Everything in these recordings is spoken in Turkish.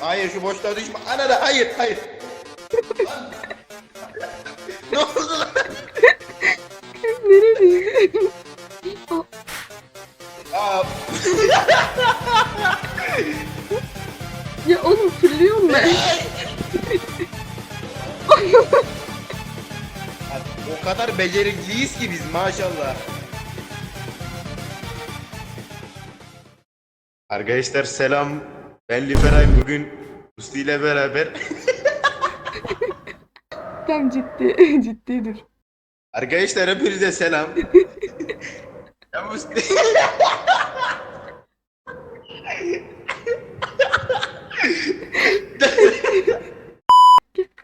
Hayır şu boşluğa düşme. Ana da hayır hayır. Ne oldu lan? Nereye? Aa, ya oğlum fırlıyorum ben. o kadar becerikliyiz ki biz maşallah. Arkadaşlar selam. Ben Liferay bugün Musti ile beraber. Tam ciddi. ciddi dur. Arkadaşlar hepinize selam. ya Musti.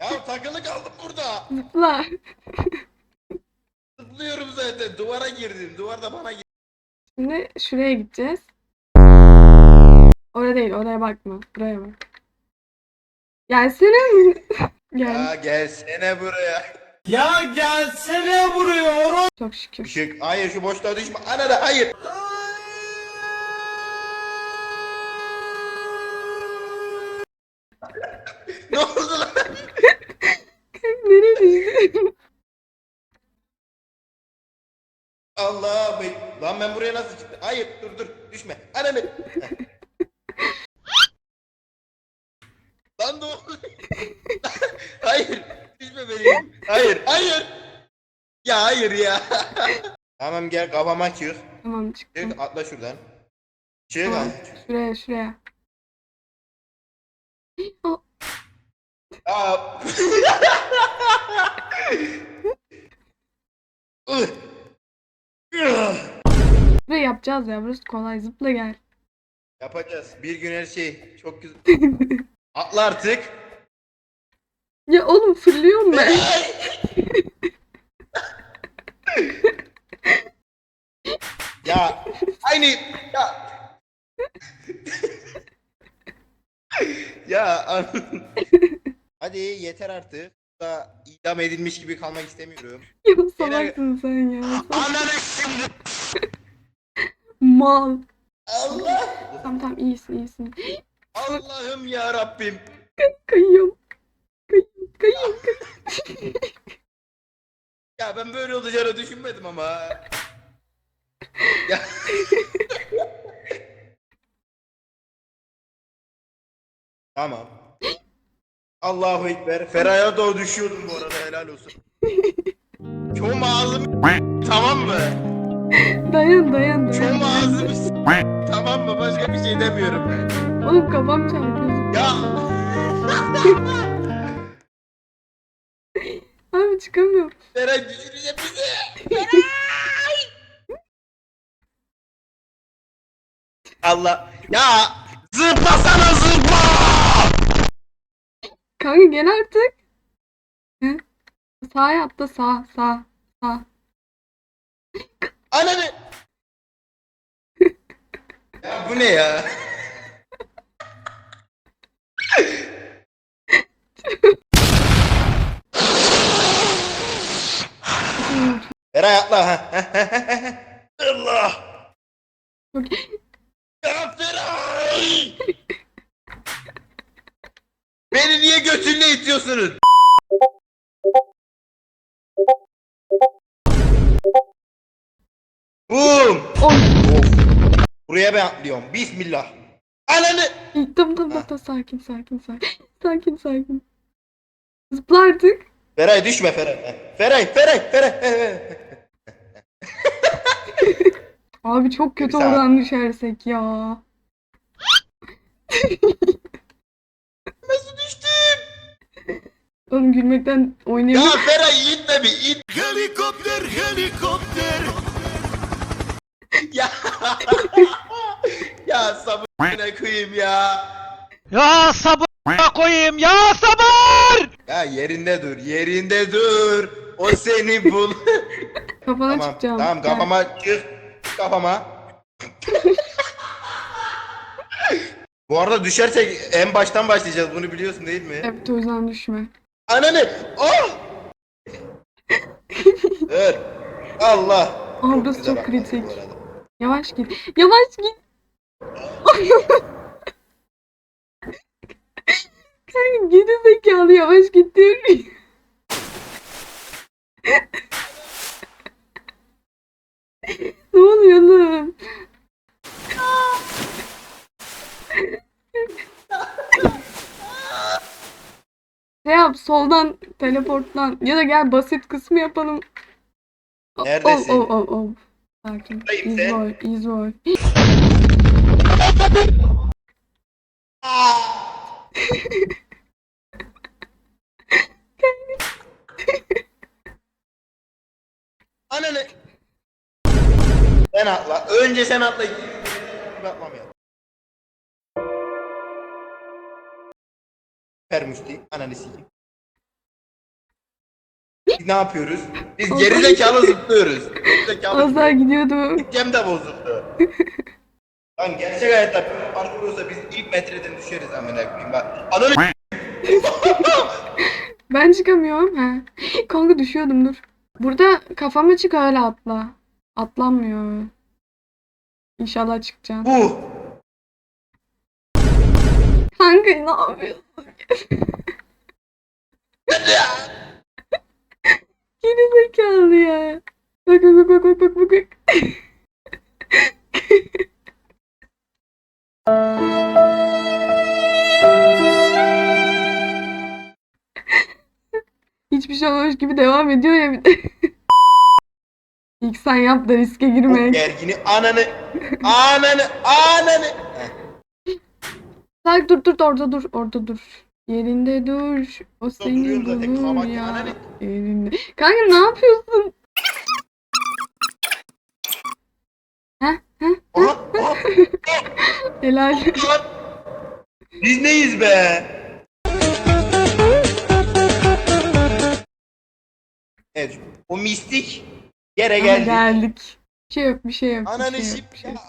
ya takılı kaldım burada. Zıpla. Zıplıyorum zaten. Duvara girdim. Duvar da bana girdi. Şimdi şuraya gideceğiz. Oraya değil, oraya bakma. Buraya bak. Gelsene. Gel. Ya gelsene buraya. Ya gelsene buraya oğlum. Çok şükür. Işık. Hayır şu boşluğa düşme. Ana da hayır. ne oldu lan? Nereye düştün? Allah be. Lan ben buraya nasıl çıktım? Hayır dur dur düşme. Ananı. Heh. Lan ne oldu? Hayır. Düşme benim. Hayır. Hayır. Ya hayır ya. tamam gel kafama çık. tamam çıktım. Çık atla şuradan. Çık. Tamam. hadi. Şuraya, şuraya. Aa. Burayı yapacağız ya. Burası kolay. Zıpla gel. Yapacağız. Bir gün her şey çok güzel. Atla artık. Ya oğlum fırlıyorum ben. ya aynı ya. ya an- Hadi yeter artık. Da idam edilmiş gibi kalmak istemiyorum. ya salaksın sen ya. Ananı şimdi. Mal. Allah. Tamam tamam iyisin iyisin. Allah'ım ya Rabbim. Kayıyorum. Kayıyorum. Ya ben böyle olacağını düşünmedim ama. ya. tamam. Allahu Ekber. Ferah'a doğru düşüyordum bu arada helal olsun. Çom ağzım tamam mı? Dayan dayan dayan. Çom ağzım tamam mı? Başka bir şey demiyorum ben. Oğlum kafam çarpıyor. Ya. Çıkamıyorum. Ferah düşürecek bizi. Allah. Ya zıplasana zıpla. Kanka gel artık. Hı? Sağa atla sağ sağ sağ. Ananı. ya bu ne ya? Eray atla ha. Allah. Ya Feray! Beni niye götünle itiyorsunuz? Boom! Oy. Buraya ben atlıyorum. Bismillah. Ananı! Tamam tamam tamam sakin sakin sakin. Sakin sakin. Zıpla artık. Feray düşme Feray. Feray, Feray, Feray. Feray. Abi çok kötü Güzel. oradan düşersek ya. Nasıl düştüm? Oğlum gülmekten Ya oynayamıyorum. Feray itme bir it. Helikopter helikopter. Ya. ya sabırına koyayım ya. Ya sabır koyayım ya sabır. Ya yerinde dur, yerinde dur. O seni bul. Kafana tamam, çıkacağım. tamam kafama çık. Kafama. Bu arada düşersek en baştan başlayacağız. Bunu biliyorsun değil mi? Evet o yüzden düşme. Ananı! Oh! Dur. Allah. Aa burası çok kritik. Yavaş git. Yavaş git. Zekalı yavaş git diyorum. ne oluyor oğlum? Ne yap soldan teleporttan ya da gel basit kısmı yapalım. O- Neredesin? Oh, oh, oh, oh. Sakin. Buradayım sen. easy boy. Ananı. Sen atla. Önce sen atla. Ya. Permüşti. Ananı sikeyim. Biz ne yapıyoruz? Biz geri zekalı zıplıyoruz. Geri zekalı Az daha gidiyordu. Gitcem de bozuldu. Lan gerçek hayatta parkur olsa biz ilk metreden düşeriz amına koyayım bak. Ananı Ben çıkamıyorum. Ha. Kanka düşüyordum dur. Burada kafama çık öyle atla. Atlanmıyor. İnşallah çıkacağım. bu. Kanka ne yapıyorsun? Geri zekalı ya. Bak bak bak bak bak bak bak. Şey olmamış gibi devam ediyor ya bir de. İlk sen yap da riske girme. gergini ananı. Ananı. Ananı. Bak dur dur orada dur orada dur. Yerinde dur. O seni duruyorum zaten, ya. Yerinde. Kanka ne yapıyorsun? Aha, aha, helal. Biz neyiz be? Evet. O mistik yere Aha, geldik. geldik. Bir şey yok bir şey yok. bir Ananı şey yok, bir şey yok.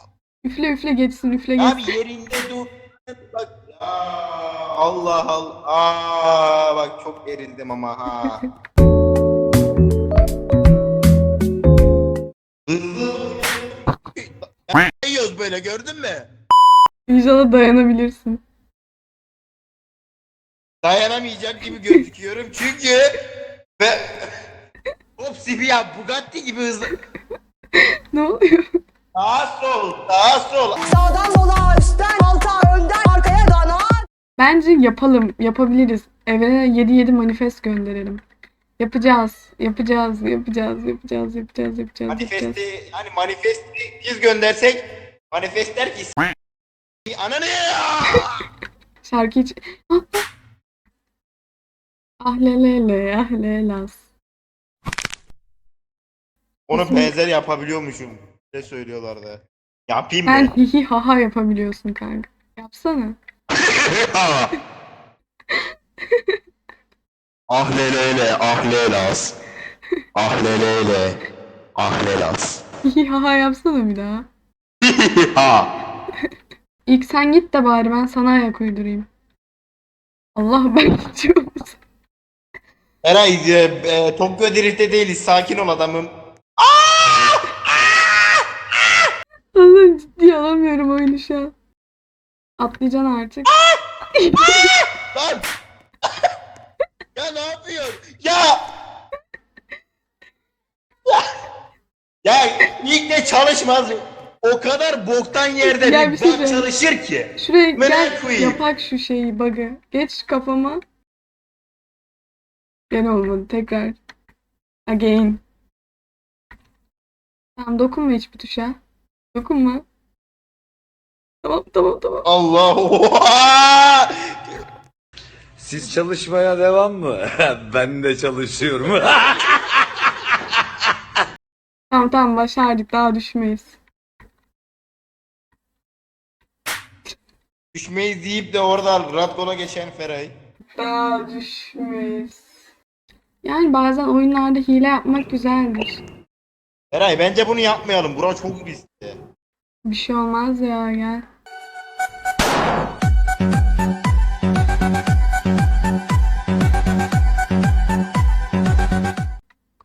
Üfle üfle geçsin üfle geçsin. Abi yerinde dur. Bak. Aa, Allah Allah. Aa, bak çok gerildim ama ha. Yiyoruz böyle gördün mü? İnşallah dayanabilirsin. Dayanamayacak gibi gözüküyorum çünkü ve Hopsi ya Bugatti gibi hızlı. Ne oluyor? Sağa sol, sağa sol. Sağdan sola, üstten alta, önden arkaya dana. Bence yapalım. Yapabiliriz. Evrene 7-7 manifest gönderelim. Yapacağız. Yapacağız. Yapacağız. Yapacağız. Yapacağız. Yapacağız. yapacağız. Manifesti, hani manifesti biz göndersek manifest der ki "S- ananı Şarkı hiç... Ah lelele ah lelas. Onu benzer yapabiliyormuşum. Ne söylüyorlardı. Yapayım Sen mı? hihi haha yapabiliyorsun kanka. Yapsana. Ah lelele ah lelas. Ah lelele ah lelas. Hihi haha yapsana bir daha. ha. İlk sen git de bari ben sana ayak uydurayım. Allah ben gidiyorum. Eray e, e, Tokyo Drift'te değiliz. Sakin ol adamım. Allah ciddi an. Atlayacaksın artık. Lan! ya ne yapıyorsun? Ya! Ya! Ya ilk de çalışmaz. O kadar boktan yerde Ya bir bir şey bak söyleyeyim. çalışır ki. Şuraya Merak gel koyayım. yapak şu şeyi bug'ı. Geç kafama. Gene olmadı tekrar. Again. Tamam dokunma hiçbir tuşa. Dokunma. Tamam tamam tamam. Allah! Siz çalışmaya devam mı? ben de çalışıyorum. Tamam tamam başardık daha düşmeyiz. Düşmeyiz deyip de orada Radgon'a geçen Feray. Daha düşmeyiz. Yani bazen oyunlarda hile yapmak güzeldir. Feray bence bunu yapmayalım. Bura çok riskli. Bir şey olmaz ya gel.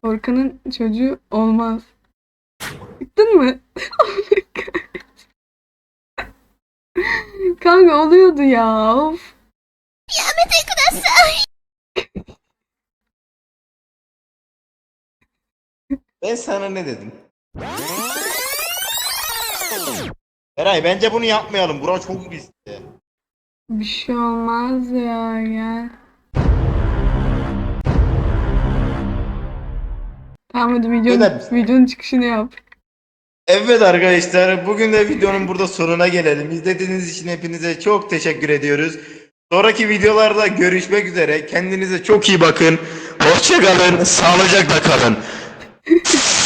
Korkanın çocuğu olmaz. Çıktın mı? Kanka oluyordu ya of. Ben sana ne dedim? Eray bence bunu yapmayalım. Bura çok riskli. Bir şey olmaz ya gel. Söyler videonun, misin? videonun çıkışını yap. Evet arkadaşlar bugün de videonun burada sonuna gelelim. İzlediğiniz için hepinize çok teşekkür ediyoruz. Sonraki videolarda görüşmek üzere. Kendinize çok iyi bakın. Hoşça kalın, sağlıcakla kalın.